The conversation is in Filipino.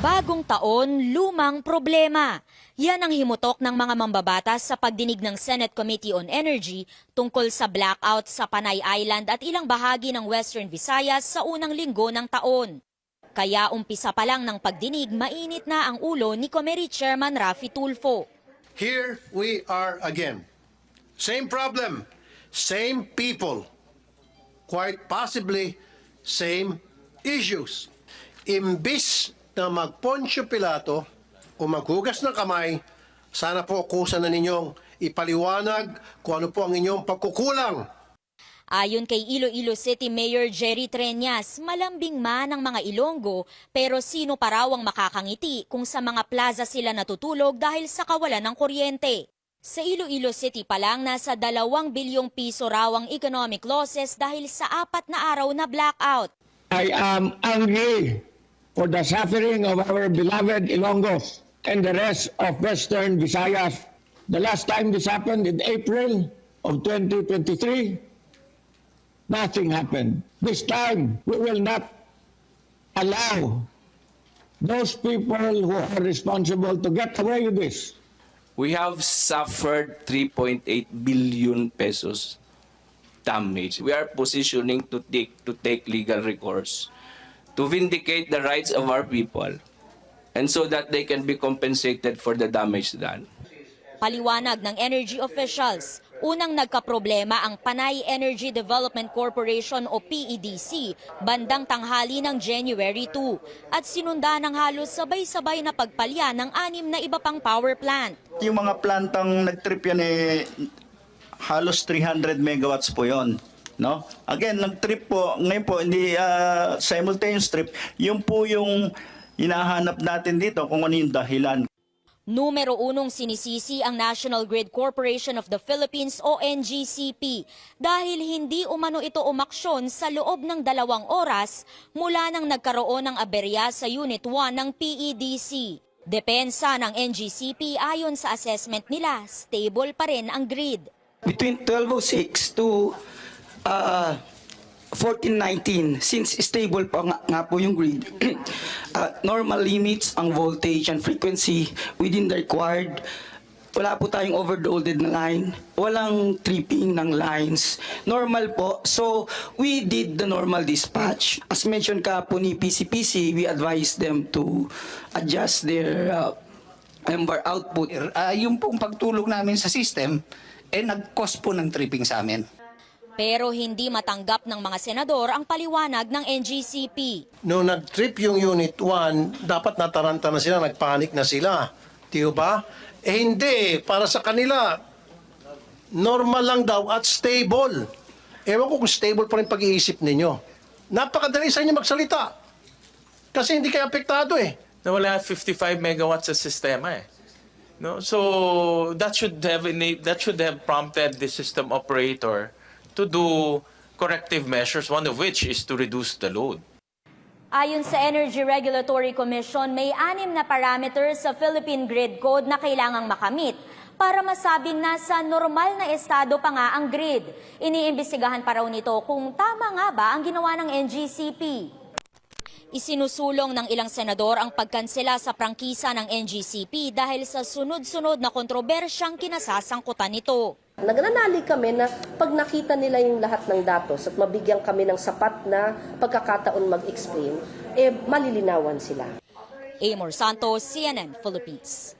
Bagong taon, lumang problema. Yan ang himutok ng mga mambabatas sa pagdinig ng Senate Committee on Energy tungkol sa blackout sa Panay Island at ilang bahagi ng Western Visayas sa unang linggo ng taon. Kaya umpisa pa lang ng pagdinig, mainit na ang ulo ni Committee Chairman Rafi Tulfo. Here we are again. Same problem, same people, quite possibly same issues. Imbis na magponsyo Pilato o maghugas ng kamay, sana po kusa na ninyong ipaliwanag kung ano po ang inyong pagkukulang. Ayon kay Iloilo City Mayor Jerry Treñas, malambing man ang mga Ilonggo pero sino pa raw ang makakangiti kung sa mga plaza sila natutulog dahil sa kawalan ng kuryente. Sa Iloilo City pa lang, nasa dalawang bilyong piso raw ang economic losses dahil sa apat na araw na blackout. I am angry for the suffering of our beloved Ilonggos and the rest of Western Visayas. The last time this happened in April of 2023, nothing happened. This time, we will not allow those people who are responsible to get away with this. We have suffered 3.8 billion pesos damage. We are positioning to take to take legal recourse to vindicate the rights of our people and so that they can be compensated for the damage done. Paliwanag ng energy officials, unang nagkaproblema ang Panay Energy Development Corporation o PEDC bandang tanghali ng January 2 at sinunda ng halos sabay-sabay na pagpalya ng anim na iba pang power plant. Yung mga plantang nag-trip yan eh, halos 300 megawatts po yon. No? Again, nag-trip po, ngayon po, hindi ah, simultaneous trip, yung po yung hinahanap natin dito kung ano yung dahilan. Numero unong sinisisi ang National Grid Corporation of the Philippines o NGCP dahil hindi umano ito umaksyon sa loob ng dalawang oras mula nang nagkaroon ng aberya sa Unit 1 ng PEDC. Depensa ng NGCP ayon sa assessment nila, stable pa rin ang grid. between 1206 to uh, 1419, since stable pa nga, nga po yung grid, uh, normal limits ang voltage and frequency within the required. Wala po tayong overloaded na line. Walang tripping ng lines. Normal po. So, we did the normal dispatch. As mentioned ka po ni PCPC, we advised them to adjust their uh, MVAR output. Ah, yung pong pagtulog namin sa system, eh nag-cause po ng tripping sa amin. Pero hindi matanggap ng mga senador ang paliwanag ng NGCP. Nung nag-trip yung Unit 1, dapat nataranta na sila, nagpanik na sila. Di ba? Eh hindi, para sa kanila, normal lang daw at stable. Ewan ko kung stable pa rin pag-iisip ninyo. Napakadali sa inyo magsalita. Kasi hindi kayo apektado eh. na wala 55 megawatts sa sistema eh. No? So that should have that should have prompted the system operator to do corrective measures, one of which is to reduce the load. Ayon sa Energy Regulatory Commission, may anim na parameters sa Philippine Grid Code na kailangang makamit para masabing nasa normal na estado pa nga ang grid. Iniimbestigahan pa raw nito kung tama nga ba ang ginawa ng NGCP. Isinusulong ng ilang senador ang pagkansela sa prangkisa ng NGCP dahil sa sunod-sunod na kontrobersyang kinasasangkutan nito. Nagnanalig kami na pag nakita nila yung lahat ng datos at mabigyan kami ng sapat na pagkakataon mag-explain, eh malilinawan sila. Amor Santos, CNN Philippines.